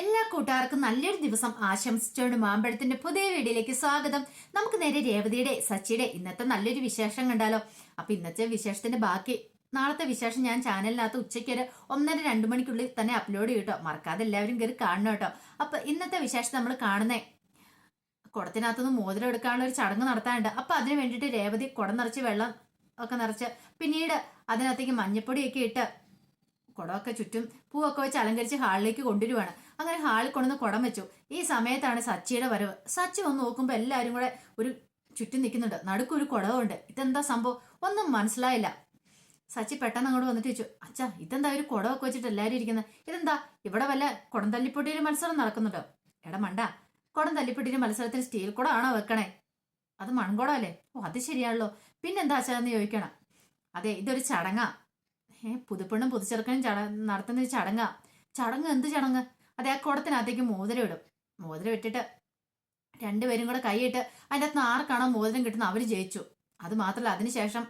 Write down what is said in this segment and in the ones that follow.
എല്ലാ കൂട്ടുകാർക്കും നല്ലൊരു ദിവസം ആശംസിച്ചുകൊണ്ട് മാമ്പഴത്തിന്റെ പുതിയ വീഡിയോയിലേക്ക് സ്വാഗതം. നമുക്ക് നേരെ രേവതിയുടെ സച്ചിയുടെ ഇന്നത്തെ നല്ലൊരു വിശേഷം കണ്ടാലോ? അപ്പൊ ഇന്നത്തെ വിശേഷത്തിന്റെ ബാക്കി നാളത്തെ വിശേഷം ഞാൻ ചാനലിനകത്ത് ഉച്ചയ്ക്ക് ഒരു ഒന്നര രണ്ടു മണിക്കുള്ളിൽ തന്നെ അപ്ലോഡ് ചെയ്യും കേട്ടോ മറക്കാതെ എല്ലാവരും കയറി കാണണം കേട്ടോ അപ്പൊ ഇന്നത്തെ വിശേഷം നമ്മൾ കാണുന്നേ കുടത്തിനകത്തുനിന്ന് മോതിരം എടുക്കാനുള്ള ഒരു ചടങ്ങ് നടത്താനുണ്ട്. അപ്പൊ അതിന് വേണ്ടിയിട്ട് രേവതി കുടം നിറച്ച് വെള്ളം ഒക്കെ നിറച്ച് പിന്നീട് അതിനകത്തേക്ക് മഞ്ഞപ്പൊടിയൊക്കെ ഇട്ട് കുടമൊക്കെ ചുറ്റും പൂവൊക്കെ വെച്ച് അലങ്കരിച്ച് ഹാളിലേക്ക് കൊണ്ടുവരുവാണ്. അങ്ങനെ ഹാളിൽ കൊണ്ടുവന്ന് കുടം വെച്ചു. ഈ സമയത്താണ് സച്ചിയുടെ വരവ്. സച്ചി വന്ന് നോക്കുമ്പോൾ എല്ലാവരും കൂടെ ഒരു ചുറ്റും നിൽക്കുന്നുണ്ട്. നടുക്കൊരു കുടവുണ്ട്. ഇതെന്താ സംഭവം? ഒന്നും മനസ്സിലായില്ല. സച്ചി പെട്ടെന്ന് അങ്ങോട്ട് വന്നിട്ട് ചോദിച്ചു അച്ഛാ ഇതെന്താ ഒരു കുടമൊക്കെ വെച്ചിട്ട് എല്ലാവരും ഇരിക്കുന്നത് ഇതെന്താ? ഇവിടെ വല്ല കുടം തല്ലിപ്പൊട്ടിയൊരു മത്സരം നടക്കുന്നുണ്ടോ? എടാ മണ്ട. കുടം തല്ലിപ്പൊട്ടിയൊരു മത്സരത്തിന് സ്റ്റീൽ കുടമാണോ വെക്കണേ? അത് മൺകുടമല്ലേ ഓ അത് ശരിയാണല്ലോ. പിന്നെന്താ അച്ഛാ എന്ന് ചോദിക്കണം? അതെ ഇതൊരു ചടങ്ങാ. പുതുപ്പെണ്ണും പുതുച്ചെറുക്കനും ചട നടത്തുന്ന ഒരു ചടങ്ങാ. ചടങ്ങ് എന്ത് ചടങ്ങ്? അതെ ആ കുടത്തിനകത്തേക്ക് മോതിരം ഇടും. മോതിരം ഇട്ടിട്ട് രണ്ടുപേരും കൂടെ കൈയിട്ട് അതിന്റെ അകത്ത് ആർക്കാണോ മോതിരം കിട്ടുന്ന അവർ ജയിച്ചു. അത് മാത്രമല്ല അതിനുശേഷം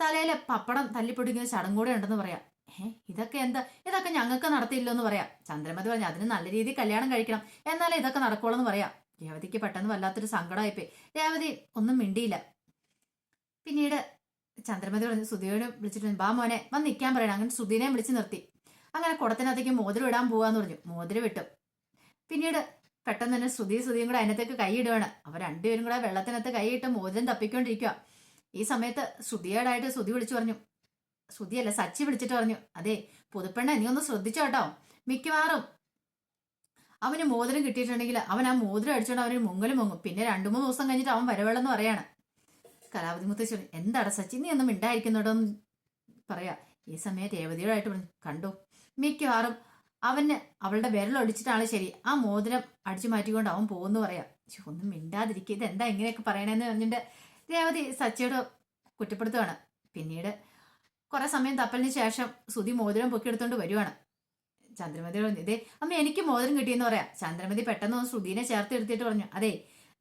തലയിലെ പപ്പടം തല്ലിപ്പൊടിക്കുന്ന ചടങ്ങ് കൂടെ ഉണ്ടെന്ന് പറയാം. ഏഹ് ഇതൊക്കെ എന്താ? ഇതൊക്കെ ഞങ്ങൾക്ക് നടത്തിയില്ലോ എന്ന് പറയാം. ചന്ദ്രമതി പറഞ്ഞു അതിന് നല്ല രീതിയിൽ കല്യാണം കഴിക്കണം. എന്നാലേ ഇതൊക്കെ നടക്കുള്ളൂ എന്ന് പറയാം. രേവതിക്ക് പെട്ടെന്ന് വല്ലാത്തൊരു സങ്കടമായിപ്പോയി. രേവതി ഒന്നും മിണ്ടിയില്ല. പിന്നീട് ചന്ദ്രമതി പറഞ്ഞു സുധിയോട് വിളിച്ചിട്ട് ബാ മോനെ വന്ന് നിൽക്കാൻ പറയണം. അങ്ങനെ സുധീനെ വിളിച്ച് നിർത്തി. അങ്ങനെ കുടത്തിനകത്തേക്ക് മോതിരം ഇടാൻ പോവാന്ന് പറഞ്ഞു. മോതിരം ഇട്ടു. പിന്നീട് പെട്ടെന്ന് തന്നെ ശ്രുതി ശ്രുതിയും കൂടെ അതിനകത്തേക്ക് കൈയിടുകയാണ് അവർ രണ്ടുപേരും കൂടെ വെള്ളത്തിനകത്ത് കൈയിട്ട് മോതിരം തപ്പിക്കൊണ്ടിരിക്കുക ഈ സമയത്ത് ശ്രുതിയോടായിട്ട് ശ്രുതി വിളിച്ചു പറഞ്ഞു. ശ്രുതിയല്ല സച്ചി വിളിച്ചിട്ട് പറഞ്ഞു. അതെ പുതുപ്പെണ്ണ നീ ഒന്ന് ശ്രദ്ധിച്ചോ കേട്ടോ. മിക്കവാറും അവന് മോതിരം കിട്ടിയിട്ടുണ്ടെങ്കിൽ അവൻ ആ മോതിരം അടിച്ചോണ്ട് അവന് മുങ്ങലും മുങ്ങും. പിന്നെ രണ്ടു മൂന്ന് ദിവസം കഴിഞ്ഞിട്ട് അവൻ വരവേളെന്ന് പറയാണ്. കലാവതി മുത്തശ്ശി എന്താണ് സച്ചി നീ ഒന്നും മിണ്ടായിരിക്കുന്നോടോ എന്ന് പറയാ. ഈ സമയത്ത് രേവതിയോടായിട്ട് പറഞ്ഞു കണ്ടു മിക്കവാറും അവന് അവളുടെ വിരലൊടിച്ചിട്ടാണ് ശരി ആ മോതിരം അടിച്ചു മാറ്റിക്കൊണ്ട് അവൻ പോകുന്നു പറയാം. ഒന്നും മിണ്ടാതിരിക്കുക ഇത് എന്താ ഇങ്ങനെയൊക്കെ പറയണേന്ന് പറഞ്ഞിട്ട് രേവതി സച്ചിയോട് കുറ്റപ്പെടുത്തുകയാണ് പിന്നീട് കുറെ സമയം തപ്പലിന് ശേഷം സുതി മോതിരം പൊക്കിയെടുത്തോണ്ട് വരുവാണ്. ചന്ദ്രമതി പറഞ്ഞു ഇതേ അമ്മ എനിക്ക് മോതിരം കിട്ടിയെന്ന് പറയാം. ചന്ദ്രമതി പെട്ടെന്ന് ശ്രുതിനെ ചേർത്ത് എടുത്തിട്ട് പറഞ്ഞു അതെ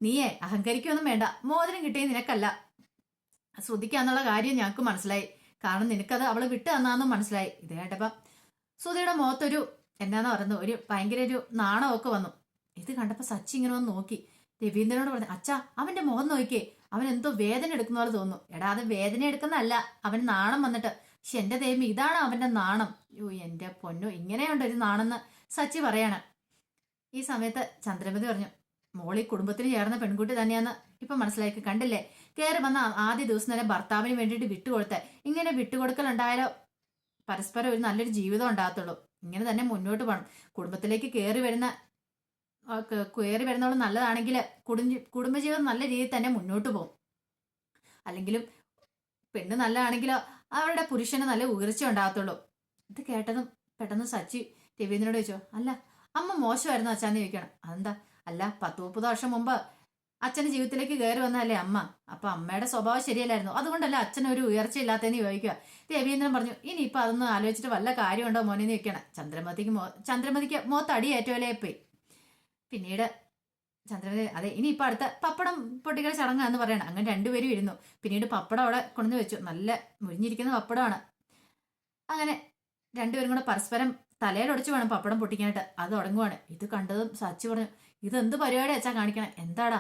നീയെ അഹങ്കരിക്കൊന്നും വേണ്ട മോതിരം കിട്ടിയത് നിനക്കല്ല ശ്രുതിക്കാന്നുള്ള കാര്യം ഞങ്ങൾക്ക് മനസ്സിലായി. കാരണം നിനക്കത് അവൾ വിട്ട് തന്നാന്നും മനസ്സിലായി. ഇത് കേട്ടപ്പം ശ്രുതിയുടെ മുഖത്തൊരു എന്നാന്ന് പറയുന്നത്? ഒരു ഭയങ്കര ഒരു നാണമൊക്കെ വന്നു. ഇത് കണ്ടപ്പോൾ സച്ചി ഇങ്ങനെ വന്ന് നോക്കി. രവീന്ദ്രനോട് പറഞ്ഞു അച്ഛാ അവന്റെ മുഖം നോക്കിയേ. അവൻ എന്തോ വേദന എടുക്കുന്ന പോലെ തോന്നുന്നു. എടാ അത് വേദന എടുക്കുന്നതല്ല. അവൻ നാണം വന്നിട്ട്. പക്ഷെ എന്റെ ദൈവം ഇതാണ് അവന്റെ നാണം. യോ എന്റെ പൊന്നു ഇങ്ങനെയുണ്ട് ഒരു നാണെന്ന് സച്ചി പറയാണ്. ഈ സമയത്ത് ചന്ദ്രമതി പറഞ്ഞു മോളി കുടുംബത്തിന് ചേർന്ന പെൺകുട്ടി തന്നെയാന്ന് ഇപ്പൊ മനസ്സിലാക്കി കണ്ടില്ലേ? കയറി വന്ന ആദ്യ ദിവസം തന്നെ ഭർത്താവിന് വേണ്ടിയിട്ട് വിട്ടുകൊടുത്ത. ഇങ്ങനെ വിട്ടുകൊടുക്കൽ ഉണ്ടായാലോ പരസ്പരം ഒരു നല്ലൊരു ജീവിതം ഉണ്ടാകത്തുള്ളൂ. ഇങ്ങനെ തന്നെ മുന്നോട്ട് പോകണം കുടുംബത്തിലേക്ക് കയറി വരുന്ന കയറി വരുന്നവളും നല്ലതാണെങ്കിൽ കുടുംബ കുടുംബജീവിതം നല്ല രീതിയിൽ തന്നെ മുന്നോട്ട് പോകും. അല്ലെങ്കിലും പെണ്ണ് നല്ലതാണെങ്കിലോ അവരുടെ പുരുഷന് നല്ല ഉയർച്ച ഉണ്ടാകത്തുള്ളൂ. ഇത് കേട്ടതും പെട്ടെന്ന് സച്ചി രവീന്ദ്രനോട് ചോദിച്ചോ അല്ല അമ്മ മോശമായിരുന്നു അച്ഛാന്ന് ചോദിക്കണം അതെന്താ? അല്ല പത്ത് മുപ്പത് വർഷം മുമ്പ് അച്ഛന്റെ ജീവിതത്തിലേക്ക് കയറി വന്നതല്ലേ അമ്മ? അപ്പൊ അമ്മയുടെ സ്വഭാവം ശരിയല്ലായിരുന്നു. അതുകൊണ്ടല്ല അച്ഛൻ ഒരു ഉയർച്ച ഇല്ലാത്തതെന്ന് ചോദിക്കുക? രവീന്ദ്രൻ പറഞ്ഞു ഇനി ഇനിയിപ്പൊ അതൊന്നും ആലോചിച്ചിട്ട് വല്ല കാര്യമുണ്ടോ മോനെ എന്ന് ചോദിക്കണം. ചന്ദ്രമതിക്ക് മോ ചന്ദ്രമതിക്ക് മുഖത്ത് അടി ഏറ്റോലേ പോയി പിന്നീട് ചന്ദ്രമതി അതെ ഇനി ഇപ്പൊ അടുത്ത പപ്പടം പൊട്ടിക്കൽ ചടങ്ങാന്ന് പറയണം. അങ്ങനെ രണ്ടുപേരും ഇരുന്നു. പിന്നീട് പപ്പടം അവിടെ കൊണ്ടുവന്ന് വെച്ചു. നല്ല മുരിഞ്ഞിരിക്കുന്ന പപ്പടമാണ്. അങ്ങനെ രണ്ടുപേരും കൂടെ പരസ്പരം തലയിലൊടിച്ചു വേണം പപ്പടം പൊട്ടിക്കാനായിട്ട്. അത് തുടങ്ങുവാണ്. ഇത് കണ്ടതും സച്ചി പറഞ്ഞു ഇതെന്ത് പരിപാടി അച്ഛാ കാണിക്കണം? എന്താടാ?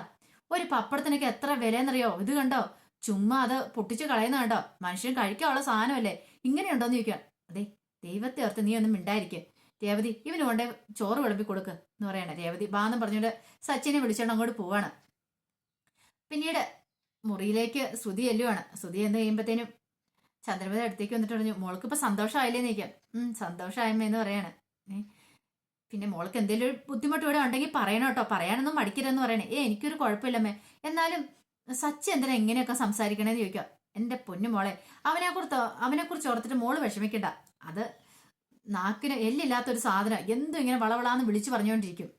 ഒരു പപ്പടത്തിനൊക്കെ എത്ര വിലയെന്നറിയോ? ഇത് കണ്ടോ? ചുമ്മാ അത് പൊട്ടിച്ച് കളയുന്ന കണ്ടോ? മനുഷ്യൻ കഴിക്കാനുള്ള സാധനമല്ലേ? ഇങ്ങനെയുണ്ടോന്ന് ചോദിക്കുക അതെ ദൈവത്തെ ഓർത്ത് നീ ഒന്നും മിണ്ടായിരിക്കെ. രേവതി ഇവന് കൊണ്ടേ ചോറ് വിളമ്പി കൊടുക്ക് എന്ന് പറയണേ രേവതി ബാന്ന് പറഞ്ഞുകൊണ്ട് സച്ചിനെ വിളിച്ചോണ്ട് അങ്ങോട്ട് പോവാണ്. പിന്നീട് മുറിയിലേക്ക് ശ്രുതി എല്ലുവാണ് ശ്രുതി എന്ന് കഴിയുമ്പോഴത്തേനും ചന്ദ്രമതി അടുത്തേക്ക് വന്നിട്ട് പറഞ്ഞു മോൾക്ക് ഇപ്പൊ സന്തോഷമായില്ലേ നിൽക്കാം സന്തോഷമായമ്മ എന്ന് പറയാണ്. പിന്നെ മോൾക്ക് എന്തെങ്കിലും ഒരു ബുദ്ധിമുട്ട് ഇവിടെ ഉണ്ടെങ്കിൽ പറയണം കേട്ടോ. പറയാനൊന്നും മടിക്കരുതെന്ന് പറയണേ. ഏ എനിക്കൊരു കുഴപ്പമില്ലമ്മേ. എന്നാലും സച്ചി എന്തിനാ എങ്ങനെയൊക്കെ സംസാരിക്കണേന്ന് ചോദിക്കാം എന്റെ പൊന്നു മോളെ അവനെ കുറിച്ച് അവനെ കുറിച്ച് ഓർത്തിട്ട് മോൾ വിഷമിക്കണ്ട. അത് നാക്കിന് എല്ലില്ലാത്തൊരു സാധനം. എന്തും ഇങ്ങനെ വളവളാന്ന് വിളിച്ചു പറഞ്ഞുകൊണ്ടിരിക്കും.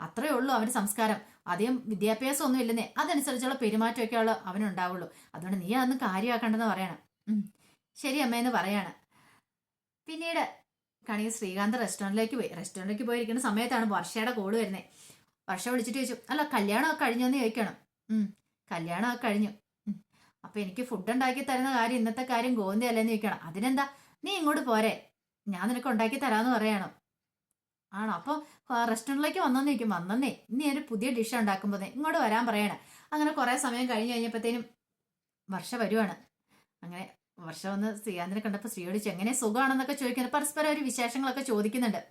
അത്രയേ അത്രേ ഉള്ളൂ അവന്റെ സംസ്കാരം. അധികം വിദ്യാഭ്യാസം ഒന്നും ഇല്ലെന്നേ. അതനുസരിച്ചുള്ള പെരുമാറ്റമൊക്കെ ഉള്ള അവനുണ്ടാവുള്ളൂ. അതുകൊണ്ട് നീ അതൊന്ന് കാര്യമാക്കണ്ടെന്ന് പറയണം. ശരി അമ്മയെന്ന് പറയാണ്. പിന്നീട് കണിക ശ്രീകാന്ത് റെസ്റ്റോറന്റിലേക്ക് പോയി. റെസ്റ്റോറന്റിലേക്ക് പോയിരിക്കുന്ന സമയത്താണ് വർഷയുടെ കോൾ വരുന്നത് വർഷ വിളിച്ചിട്ട് ചോദിച്ചു അല്ല കല്യാണമൊക്കെ കഴിഞ്ഞോന്ന് ചോദിക്കണം. കല്യാണമൊക്കെ കഴിഞ്ഞു. അപ്പൊ എനിക്ക് ഫുഡ് ഉണ്ടാക്കി തരുന്ന കാര്യം ഇന്നത്തെ കാര്യം ഗോന്തി അല്ലേന്ന് ചോദിക്കണം. അതിനെന്താ? നീ ഇങ്ങോട്ട് പോരെ. ഞാൻ നിനക്ക് ഉണ്ടാക്കി തരാന്ന് പറയണം. ആണോ? അപ്പോൾ റെസ്റ്റോറന്റിലേക്ക് വന്നെന്ന് ചോദിക്കും. വന്നേ നീ ഒരു പുതിയ ഡിഷ് ഉണ്ടാക്കുമ്പോൾ ഇങ്ങോട്ട് വരാൻ പറയണം. അങ്ങനെ കുറേ സമയം കഴിഞ്ഞ് കഴിഞ്ഞപ്പോഴത്തേനും വർഷ വരുവാണ്. അങ്ങനെ വർഷ ഒന്ന് ശ്രീകാന്തിനെ കണ്ടപ്പോൾ ശ്രീയോട് എങ്ങനെ സുഖമാണെന്നൊക്കെ ചോദിക്കുന്നത് പരസ്പരം ഒരു വിശേഷങ്ങളൊക്കെ ചോദിക്കുന്നുണ്ട്.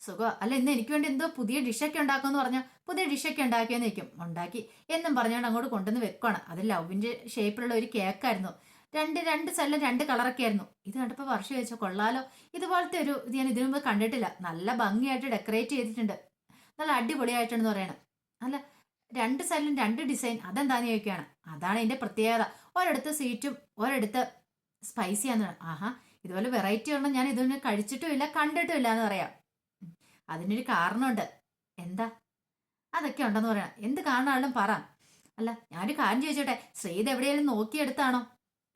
സുഖം? അല്ല ഇന്ന് എനിക്ക് വേണ്ടി എന്തോ പുതിയ ഡിഷൊക്കെ ഉണ്ടാക്കുമെന്ന് പറഞ്ഞാൽ പുതിയ ഡിഷൊക്കെ ഉണ്ടാക്കിയെന്ന് നിൽക്കും ഉണ്ടാക്കി എന്നും പറഞ്ഞുകൊണ്ട് അങ്ങോട്ട് കൊണ്ടുവന്ന് വെക്കുവാണ്. അത് ലവിന്റെ ഷേപ്പിലുള്ള ഒരു കേക്കായിരുന്നു രണ്ട് രണ്ട് സ്ഥലം രണ്ട് കളറൊക്കെ ആയിരുന്നു. ഇത് കണ്ടപ്പോൾ വർഷം ചോദിച്ചാൽ കൊള്ളാലോ. ഇതുപോലത്തെ ഒരു ഇത് ഞാൻ ഇതിനു മുമ്പ് കണ്ടിട്ടില്ല. നല്ല ഭംഗിയായിട്ട് ഡെക്കറേറ്റ് ചെയ്തിട്ടുണ്ട്. നല്ല അടിപൊളിയായിട്ടുണ്ടെന്ന് പറയണം. അല്ല രണ്ട് സൈഡിലും രണ്ട് ഡിസൈൻ. അതെന്താന്ന് ചോദിക്കുകയാണ്. അതാണ് ഇതിന്റെ പ്രത്യേകത. ഒരിടത്ത് സ്വീറ്റും ഒരിടത്ത് സ്പൈസി ആണെന്ന് ആഹാ ഇതുപോലെ വെറൈറ്റി ഉള്ള ഞാൻ ഇതൊന്നും കഴിച്ചിട്ടുമില്ല കണ്ടിട്ടുമില്ല എന്ന് പറയാം. അതിനൊരു കാരണമുണ്ട്. എന്താ? അതൊക്കെ ഉണ്ടെന്ന് പറയണം. എന്ത് കാരണമാണെങ്കിലും പറ. അല്ല ഞാനൊരു കാര്യം ചോദിച്ചോട്ടെ. ശ്രീത് എവിടെയെങ്കിലും നോക്കിയെടുത്താണോ?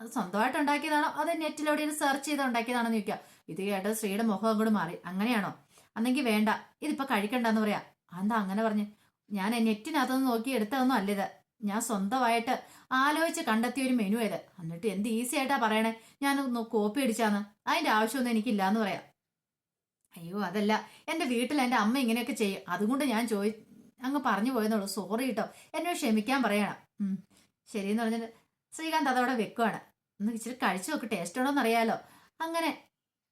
അത് സ്വന്തമായിട്ട് ഉണ്ടാക്കിയതാണോ? അത് നെറ്റിൽ എവിടെയെങ്കിലും സെർച്ച് ചെയ്ത് ഉണ്ടാക്കിയതാണോ എന്ന് ചോദിക്കുക. ഇത് കേട്ട ശ്രീയുടെ മുഖം അങ്ങോട്ട് മാറി. അങ്ങനെയാണോ? അന്നെങ്കിൽ വേണ്ട. ഇതിപ്പോ കഴിക്കണ്ടെന്ന് പറയാ. എന്താ അങ്ങനെ പറഞ്ഞു? ഞാൻ നെറ്റിനകത്തൊന്ന് നോക്കി എടുത്തതൊന്നും അല്ല ഇത്. ഞാൻ സ്വന്തമായിട്ട് ആലോചിച്ച് കണ്ടെത്തിയ ഒരു മെനു ഇത് എന്നിട്ട് എന്ത് ഈസി ആയിട്ടാ പറയണേ? ഞാൻ കോപ്പി അടിച്ചാന്ന്. അതിന്റെ ആവശ്യമൊന്നും എനിക്കില്ല എന്ന് പറയാം. അയ്യോ അതല്ല. എന്റെ വീട്ടിൽ എന്റെ അമ്മ ഇങ്ങനെയൊക്കെ ചെയ്യും. അതുകൊണ്ട് ഞാൻ ചോദി അങ്ങ് പറഞ്ഞു പോയെന്നുള്ളൂ സോറി കേട്ടോ എന്നെ ക്ഷമിക്കാൻ പറയണം. ശരിയെന്ന് പറഞ്ഞിട്ട് ശ്രീകാന്ത് അതവിടെ വെക്കുവാണ്. ഒന്ന് ഇച്ചിരി കഴിച്ചു നോക്ക്. ടേസ്റ്റ് ഉണ്ടോന്ന് അറിയാലോ അങ്ങനെ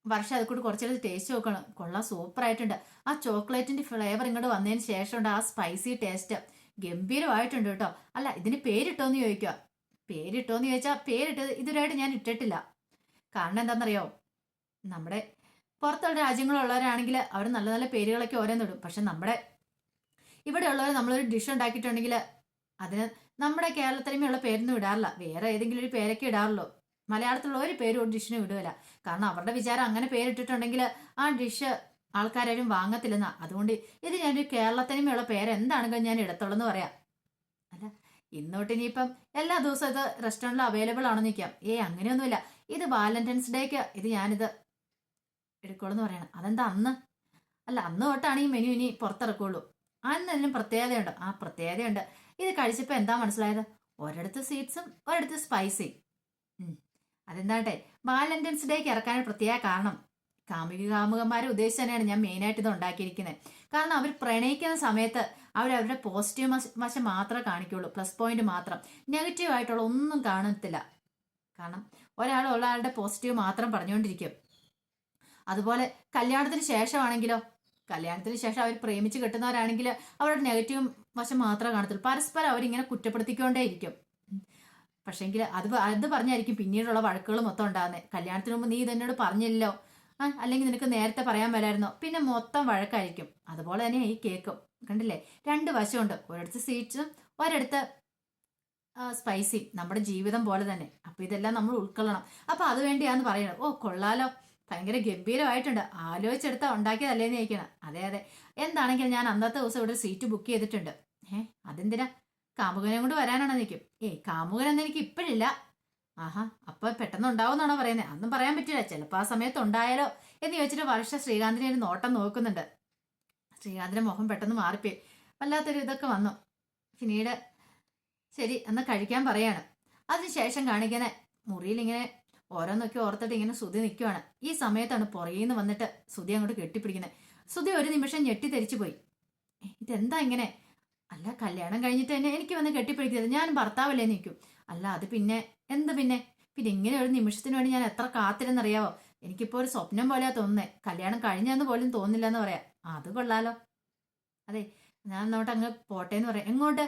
വർഷം അത് കൂടി കുറച്ചൊരു ടേസ്റ്റ് നോക്കണം. കൊള്ളാം സൂപ്പർ ആയിട്ടുണ്ട് ആ ചോക്ലേറ്റിന്റെ ഫ്ലേവർ ഇങ്ങോട്ട് വന്നതിന് ശേഷമുണ്ട് ആ സ്പൈസി ടേസ്റ്റ് ഗംഭീരമായിട്ടുണ്ട് കേട്ടോ. അല്ല ഇതിന് പേരിട്ടോന്ന് ചോദിക്കുക പേരിട്ടോന്ന് ചോദിച്ചാൽ പേരിട്ട് ഇതുവരെയായിട്ട് ഞാൻ ഇട്ടിട്ടില്ല. കാരണം എന്താണെന്നറിയോ നമ്മുടെ പുറത്തുള്ള രാജ്യങ്ങളുള്ളവരാണെങ്കിൽ അവർ നല്ല നല്ല പേരുകളൊക്കെ ഓരോന്നിടും പക്ഷെ നമ്മുടെ ഇവിടെ ഉള്ളവർ നമ്മളൊരു ഡിഷ് ഉണ്ടാക്കിയിട്ടുണ്ടെങ്കിൽ അതിന് നമ്മുടെ കേരളത്തിലുമുള്ള പേരൊന്നും ഇടാറില്ല. വേറെ ഏതെങ്കിലും ഒരു പേരൊക്കെ ഇടാറുള്ളൂ. മലയാളത്തിലുള്ള ഒരു പേരും ഡിഷിന് ഡിഷിനും കാരണം അവരുടെ വിചാരം അങ്ങനെ പേരിട്ടിട്ടുണ്ടെങ്കിൽ ആ ഡിഷ് ആൾക്കാരും വാങ്ങത്തില്ലെന്നാ. അതുകൊണ്ട് ഇത് ഞാനൊരു കേരളത്തിനുമുള്ള പേര് എന്താണെങ്കിലും ഞാൻ ഇടത്തുള്ളെന്ന് പറയാം. അല്ല ഇന്നോട്ട് ഇനിയിപ്പം എല്ലാ ദിവസവും ഇത് റെസ്റ്റോറന്റിൽ അവൈലബിൾ ആണെന്ന് നിൽക്കാം ഏ അങ്ങനെയൊന്നുമില്ല. ഇത് വാലന്റൈൻസ് ഡേക്ക് ഇത് ഞാനിത് എടുക്കുള്ളൂ പറയണം. അതെന്താ അന്ന്? അല്ല അന്ന് തൊട്ടാണ് ഈ മെനു ഇനി പുറത്തിറക്കുള്ളൂ അന്നതിനും പ്രത്യേകതയുണ്ട്. ആ പ്രത്യേകതയുണ്ട്. ഇത് കഴിച്ചപ്പോൾ എന്താ മനസ്സിലായത്? ഒരിടത്ത് സ്വീറ്റ്സും ഒരിടത്ത് സ്പൈസി. അതെന്താട്ടെ? വാലന്റൈൻസ് ഡേക്ക് ഇറക്കാൻ പ്രത്യേക കാരണം. കാമുകി കാമുകന്മാരെ ഉദ്ദേശിച്ച് തന്നെയാണ് ഞാൻ മെയിനായിട്ട് ഇത് ഉണ്ടാക്കിയിരിക്കുന്നത്. കാരണം അവർ പ്രണയിക്കുന്ന സമയത്ത് അവർ അവരുടെ പോസിറ്റീവ് വശം മാത്രമേ കാണിക്കുള്ളൂ. പ്ലസ് പോയിന്റ് മാത്രം. നെഗറ്റീവ് ആയിട്ടുള്ള ഒന്നും കാണത്തില്ല. കാരണം ഒരാൾ ഒരാളുടെ പോസിറ്റീവ് മാത്രം പറഞ്ഞുകൊണ്ടിരിക്കും. അതുപോലെ കല്യാണത്തിന് ശേഷമാണെങ്കിലോ കല്യാണത്തിന് ശേഷം അവർ പ്രേമിച്ച് കെട്ടുന്നവരാണെങ്കിൽ അവരുടെ നെഗറ്റീവ് വശം മാത്രമേ കാണത്തുള്ളൂ. പരസ്പരം അവരിങ്ങനെ കുറ്റപ്പെടുത്തിക്കൊണ്ടേ ഇരിക്കും പക്ഷേങ്കിൽ അത് അത് പറഞ്ഞായിരിക്കും പിന്നീടുള്ള വഴക്കുകൾ മൊത്തം ഉണ്ടാകുന്നത് കല്യാണത്തിന് മുമ്പ് നീ ഇതെന്നോട് പറഞ്ഞില്ലല്ലോ. ആ അല്ലെങ്കിൽ നിനക്ക് നേരത്തെ പറയാൻ വരായിരുന്നോ പിന്നെ മൊത്തം വഴക്കായിരിക്കും. അതുപോലെ തന്നെ ഈ കേക്കും. കണ്ടില്ലേ? രണ്ട് വശമുണ്ട്. ഒരിടത്ത് സ്വീറ്റ്സും ഒരിടത്ത് സ്പൈസി നമ്മുടെ ജീവിതം പോലെ തന്നെ. അപ്പൊ ഇതെല്ലാം നമ്മൾ ഉൾക്കൊള്ളണം. അപ്പൊ അത് വേണ്ടിയാന്ന് പറയണം. ഓ കൊള്ളാലോ. ഭയങ്കര ഗംഭീരമായിട്ടുണ്ട്. ആലോചിച്ചെടുത്താ ഉണ്ടാക്കിയതല്ലേന്ന് ചോദിക്കണം. അതെ അതെ. എന്താണെങ്കിലും ഞാൻ അന്നത്തെ ദിവസം ഇവിടെ സീറ്റ് ബുക്ക് ചെയ്തിട്ടുണ്ട്. ഏഹ് അതെന്തിനാ? കാമുകനെ കൊണ്ട് വരാനാണോ നിൽക്കും ഏയ് എന്ന് എനിക്ക് ഇപ്പോഴില്ല. ആഹാ അപ്പൊ പെട്ടെന്ന് ഉണ്ടാവുന്നാണോ പറയുന്നത് അന്നും പറയാൻ പറ്റില്ല. ചിലപ്പോൾ ആ സമയത്ത് ഉണ്ടായാലോ എന്ന് ചോദിച്ചിട്ട് വർഷ ശ്രീകാന്തിനെ ഒരു നോട്ടം നോക്കുന്നുണ്ട്. ശ്രീകാന്തിന്റെ മുഖം പെട്ടെന്ന് മാറിപ്പോയി. വല്ലാത്തൊരു ഇതൊക്കെ വന്നു. പിന്നീട് ശരി അന്ന് കഴിക്കാൻ പറയാണ്. അതിനുശേഷം കാണിക്കുന്ന മുറിയിൽ ഇങ്ങനെ ഓരോന്നൊക്കെ ഓർത്തിട്ട് ഇങ്ങനെ സുതി നിൽക്കുവാണ് ഈ സമയത്താണ് പുറകിൽ നിന്ന് വന്നിട്ട് സുതി അങ്ങോട്ട് കെട്ടിപ്പിടിക്കുന്നത് സുതി ഒരു നിമിഷം ഞെട്ടിത്തെരിച്ചു പോയി "ഏ, ഇതെന്താ ഇങ്ങനെ? അല്ല കല്യാണം കഴിഞ്ഞിട്ട് തന്നെ എനിക്ക് വന്ന് കെട്ടിപ്പിടിക്കരുത്. ഞാൻ ഭർത്താവല്ലേ നിൽക്കും. അല്ല അത് പിന്നെ എന്ത് പിന്നെ? പിന്നെ ഇങ്ങനെ ഒരു നിമിഷത്തിന് വേണ്ടി ഞാൻ എത്ര കാത്തിരുന്നറിയാവോ? എനിക്കിപ്പോൾ ഒരു സ്വപ്നം പോലെയാ തോന്നുന്നേ. കല്യാണം കഴിഞ്ഞെന്ന് പോലും തോന്നില്ല എന്ന് പറയാം. അത് കൊള്ളാലോ. അതെ ഞാൻ എന്നോട്ട് അങ്ങ് പോട്ടെ എന്ന് പറയാം. എങ്ങോട്ട്?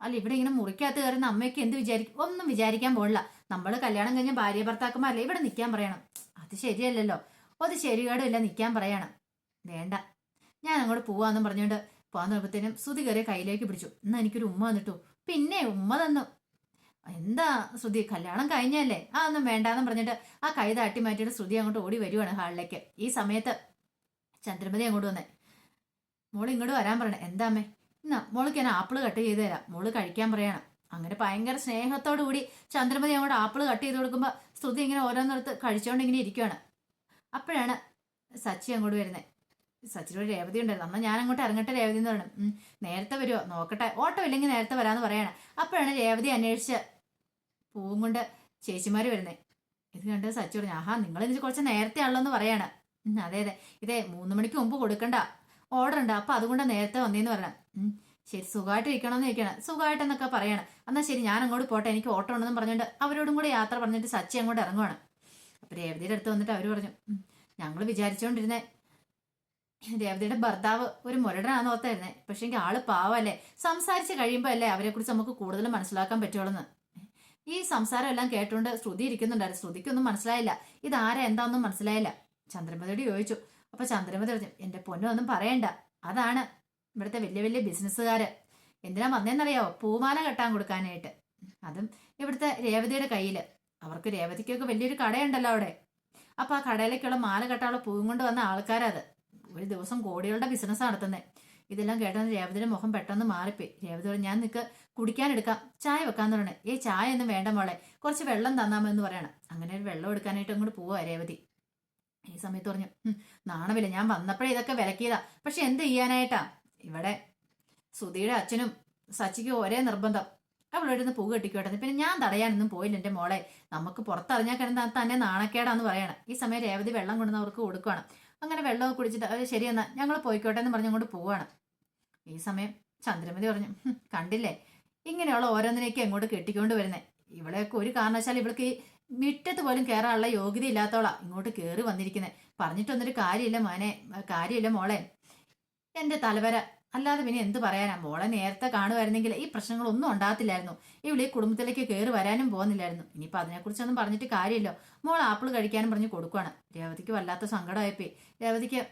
അല്ല ഇവിടെ ഇങ്ങനെ മുറിക്കകത്ത് കയറുന്ന അമ്മയ്ക്ക് എന്ത് വിചാരിക്കും? ഒന്നും വിചാരിക്കാൻ പോകില്ല നമ്മൾ കല്യാണം കഴിഞ്ഞ ഭാര്യ ഭർത്താക്കന്മാരല്ലേ? ഇവിടെ നിൽക്കാൻ പറയണം. അത് ശരിയല്ലല്ലോ. അത് ശരികേടുമില്ല നിൽക്കാൻ പറയണം. വേണ്ട. ഞാൻ അങ്ങോട്ട് പോവാന്നും പറഞ്ഞുകൊണ്ട് പോകാൻ നോക്കുമ്പോഴത്തേനും ശ്രുതി കയറി കയ്യിലേക്ക് പിടിച്ചു. എന്നാ എനിക്കൊരു ഉമ്മ തന്നിട്ടു പിന്നെ ഉമ്മ തന്നു. എന്താ ശ്രുതി കല്യാണം കഴിഞ്ഞല്ലേ? ആ ഒന്നും വേണ്ടാന്നും പറഞ്ഞിട്ട് ആ കൈ താട്ടി മാറ്റിയിട്ട് ശ്രുതി അങ്ങോട്ട് ഓടി വരുവാണ് ഹാളിലേക്ക്. ഈ സമയത്ത് ചന്ദ്രമതി അങ്ങോട്ട് വന്നേ. മോൾ ഇങ്ങോട്ട് വരാൻ പറയണേ. എന്താ അമ്മേ? എന്നാ മോൾക്ക് ഞാൻ ആപ്പിൾ കട്ട് ചെയ്ത് തരാം. മോൾ കഴിക്കാൻ പറയണം. അങ്ങനെ ഭയങ്കര സ്നേഹത്തോടു കൂടി ചന്ദ്രമതി അങ്ങോട്ട് ആപ്പിൾ കട്ട് ചെയ്ത് കൊടുക്കുമ്പോൾ ശ്രുതി ഇങ്ങനെ ഓരോന്നിടത്ത് കഴിച്ചോണ്ട് ഇങ്ങനെ ഇരിക്കുവാണ്. അപ്പോഴാണ് സച്ചി അങ്ങോട്ട് വരുന്നത് സച്ചിനോട് രേവതി ഉണ്ടായിരുന്നു അമ്മ ഞാൻ അങ്ങോട്ട് ഇറങ്ങട്ടെ രേവതി എന്ന് പറയണം. "ഉം, നേരത്തെ വരുമോ നോക്കട്ടെ. ഓട്ടോ ഇല്ലെങ്കിൽ നേരത്തെ വരാമെന്ന് പറയണം. അപ്പോഴാണ് രേവതി അന്വേഷിച്ച് പൂവും കൊണ്ട് ചേച്ചിമാര് വരുന്നത് ഇത് കണ്ട് സച്ചി പറഞ്ഞു ആഹാ നിങ്ങൾ ഇതിന് കുറച്ച് നേരത്തെ ആണല്ലോ എന്ന് പറയാണ്. അതെ അതെ. ഇതേ മൂന്ന് മണിക്ക് മുമ്പ് കൊടുക്കണ്ട. ഓർഡർ ഉണ്ട്. അപ്പൊ അതുകൊണ്ട് നേരത്തെ വന്നേന്ന് പറയണം. ശരി സുഖമായിട്ട് ഇരിക്കണമെന്ന് ഇരിക്കണം സുഖമായിട്ടെന്നൊക്കെ പറയണം. എന്നാൽ ശരി ഞാൻ അങ്ങോട്ട് പോട്ടെ. എനിക്ക് ഓട്ടോ ഉണ്ടെന്ന് പറഞ്ഞിട്ട് അവരോടും കൂടെ യാത്ര പറഞ്ഞിട്ട് സച്ചി അങ്ങോട്ട് ഇറങ്ങുവാണ്. അപ്പൊ രേവതിയുടെ അടുത്ത് വന്നിട്ട് അവർ പറഞ്ഞു ഞങ്ങൾ വിചാരിച്ചുകൊണ്ടിരുന്നേ രേവതിയുടെ ഭർത്താവ് ഒരു മുരടനാന്ന് ഓർത്തായിരുന്നേ. പക്ഷെ എങ്കിൽ ആൾ പാവല്ലേ. സംസാരിച്ച് കഴിയുമ്പോൾ അല്ലേ അവരെ കുറിച്ച് നമുക്ക് കൂടുതൽ മനസ്സിലാക്കാൻ പറ്റുള്ളൂ ഈ സംസാരം എല്ലാം കേട്ടുകൊണ്ട് ശ്രുതി ഇരിക്കുന്നുണ്ടായിരുന്നു. ശ്രുതിക്കൊന്നും മനസ്സിലായില്ല. ഇതാരാ? എന്താണെന്നും മനസ്സിലായില്ല. ചന്ദ്രമതിയോട് ചോദിച്ചു. അപ്പൊ ചന്ദ്രമതി പറഞ്ഞു എന്റെ പൊന്നൊന്നും പറയണ്ട. അതാണ് ഇവിടുത്തെ വലിയ വലിയ ബിസിനസ്സുകാര്. എന്തിനാ വന്നേന്നറിയാവോ? പൂമാല കെട്ടാൻ കൊടുക്കാനായിട്ട്. അതും ഇവിടുത്തെ രേവതിയുടെ കയ്യിൽ. അവർക്ക് രേവതിക്കൊക്കെ വലിയൊരു കടയുണ്ടല്ലോ അവിടെ. അപ്പൊ ആ കടയിലേക്കുള്ള മാല കെട്ടാനുള്ള പൂവും കൊണ്ട് വന്ന ആൾക്കാരത് ഒരു ദിവസം കോടികളുടെ ബിസിനസ് നടത്തുന്നത് ഇതെല്ലാം കേട്ടെന്ന് രേവതിയുടെ മുഖം പെട്ടെന്ന് മാറിപ്പോയി. രേവതി പറഞ്ഞു ഞാൻ നിനക്ക് കുടിക്കാനെടുക്കാം ചായ വെക്കാന്ന് പറയണേ. ഏ ചായ ഒന്നും വേണ്ട മോളെ. കുറച്ച് വെള്ളം തന്നാമെന്ന് പറയണം. അങ്ങനെ ഒരു വെള്ളം എടുക്കാനായിട്ട് അങ്ങോട്ട് പോവാ രേവതി. ഈ സമയത്ത് പറഞ്ഞു "ഹും, നാണമില്ല. ഞാൻ വന്നപ്പോഴേ ഇതൊക്കെ വിലക്കിയതാ. പക്ഷെ എന്ത് ചെയ്യാനായിട്ടാ? ഇവിടെ സുധിയുടെ അച്ഛനും സച്ചിക്കും ഒരേ നിർബന്ധം. അവളോട് പൂ കെട്ടിക്കോട്ടെ. പിന്നെ ഞാൻ തടയാനൊന്നും പോയില്ല എന്റെ മോളെ. നമുക്ക് പുറത്തറിഞ്ഞാൽ കിടന്ന തന്നെ നാണക്കേടാന്ന് പറയണം. ഈ സമയം രേവതി വെള്ളം കൊണ്ടുവന്ന് അവർക്ക് അങ്ങനെ വെള്ളമൊക്കെ കുടിച്ചിട്ട് അവർ ശരിയെന്നാ ഞങ്ങൾ പോയിക്കോട്ടെ എന്ന് പറഞ്ഞുകൊണ്ട് പോവാണ്. ഈ സമയം ചന്ദ്രമതി പറഞ്ഞു കണ്ടില്ലേ? ഇങ്ങനെയുള്ള ഓരോന്നിനെയൊക്കെ എങ്ങോട്ട് കെട്ടിക്കൊണ്ട് വരുന്നേ. ഇവളെയൊക്കെ ഒരു കാരണവശാൽ ഇവൾക്ക് മിറ്റത്ത് പോലും കയറാനുള്ള യോഗ്യത ഇല്ലാത്തോളാ. ഇങ്ങോട്ട് കയറി വന്നിരിക്കുന്നത് പറഞ്ഞിട്ടൊന്നൊരു കാര്യമില്ല മോനെ കാര്യമില്ല മോളെ. എന്റെ തലവര അല്ലാതെ പിന്നെ എന്ത് പറയാനാ? മോളെ നേരത്തെ കാണുമായിരുന്നെങ്കിൽ ഈ പ്രശ്നങ്ങളൊന്നും ഉണ്ടാകത്തില്ലായിരുന്നു. ഇവിടെ ഈ കുടുംബത്തിലേക്ക് കയറി വരാനും പോകുന്നില്ലായിരുന്നു. ഇനിയിപ്പോൾ അതിനെക്കുറിച്ചൊന്നും പറഞ്ഞിട്ട് കാര്യമില്ലോ. മോൾ ആപ്പിൾ കഴിക്കാനും പറഞ്ഞ് കൊടുക്കുവാണ്. രേവതിക്ക് വല്ലാത്ത സങ്കടമായിപ്പോയി. രേവതിക്ക്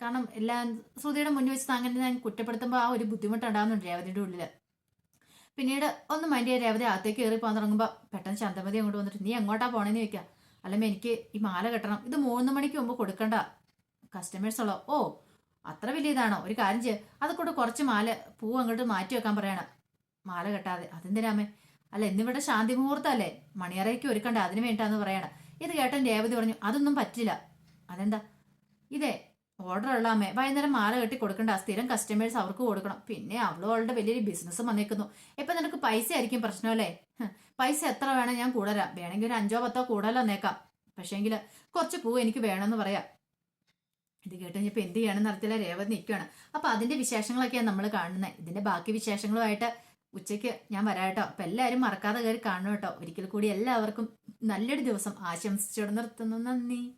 കാരണം എല്ലാം ശ്രുതിയുടെ മുന്നിൽ വെച്ച് അങ്ങനെ ഞാൻ കുറ്റപ്പെടുത്തുമ്പോൾ ആ ഒരു ബുദ്ധിമുട്ടുണ്ടാകുന്നുണ്ട് രേവതിയുടെ ഉള്ളിൽ പിന്നീട് ഒന്ന് മൈൻഡ് ചെയ്യാൻ രേവതി അകത്തേക്ക് കയറി പോകാൻ തുടങ്ങുമ്പോൾ പെട്ടെന്ന് ചന്തമതി അങ്ങോട്ട് വന്നിട്ട് നീ എങ്ങോട്ടാ പോണേന്ന് ചോദിക്കാം. അല്ലെങ്കിൽ എനിക്ക് ഈ മാല കെട്ടണം. ഇത് മൂന്ന് മണിക്ക് മുമ്പ് കൊടുക്കണ്ട. കസ്റ്റമേഴ്സ് ഉള്ളോ? ഓ അത്ര വലിയതാണോ? ഒരു കാര്യം ചെയ്യ. അത് കൂടെ കുറച്ച് മാല പൂ അങ്ങോട്ട് മാറ്റി വെക്കാൻ പറയണം. മാല കെട്ടാതെ. അതെന്തിനാമേ അല്ല ഇന്നിവിടെ ശാന്തി മുഹൂർത്തമല്ലേ മണിയറയ്ക്ക് ഒരുക്കണ്ട അതിന് വേണ്ടിയിട്ടാന്ന് പറയണം. ഇത് കേട്ടൻ രേവതി പറഞ്ഞു അതൊന്നും പറ്റില്ല. അതെന്താ? ഇതേ ഓർഡർ ഉള്ള അമ്മേ വൈകുന്നേരം മാല കെട്ടി കൊടുക്കണ്ട. സ്ഥിരം കസ്റ്റമേഴ്സ് അവർക്ക് കൊടുക്കണം. പിന്നെ അവളും അവളുടെ വലിയൊരു ബിസിനസ് വന്നേക്കുന്നു. ഇപ്പൊ നിനക്ക് പൈസ ആയിരിക്കും പ്രശ്നമല്ലേ? പൈസ എത്ര വേണം ഞാൻ കൂടുതലാ വേണമെങ്കിൽ ഒരു അഞ്ചോ പത്തോ കൂടുതലോ നേക്കാം പക്ഷേങ്കിൽ കുറച്ച് പൂ എനിക്ക് വേണമെന്ന് പറയാം. ഇത് കേട്ട് കഴിഞ്ഞപ്പോൾ എന്ത് ചെയ്യണമെന്ന് നടത്തില്ല രേവതി നിൽക്കുകയാണ് അപ്പൊ അതിന്റെ വിശേഷങ്ങളൊക്കെയാണ് നമ്മൾ കാണുന്നത് ഇതിന്റെ ബാക്കി വിശേഷങ്ങളുമായിട്ട് ഉച്ചയ്ക്ക് ഞാൻ വരാട്ടോ അപ്പൊ എല്ലാവരും മറക്കാതെ കയറി കാണണം കേട്ടോ. ഒരിക്കൽ കൂടി എല്ലാവർക്കും നല്ലൊരു ദിവസം ആശംസിച്ചോട് നിർത്തുന്നു. നന്ദി.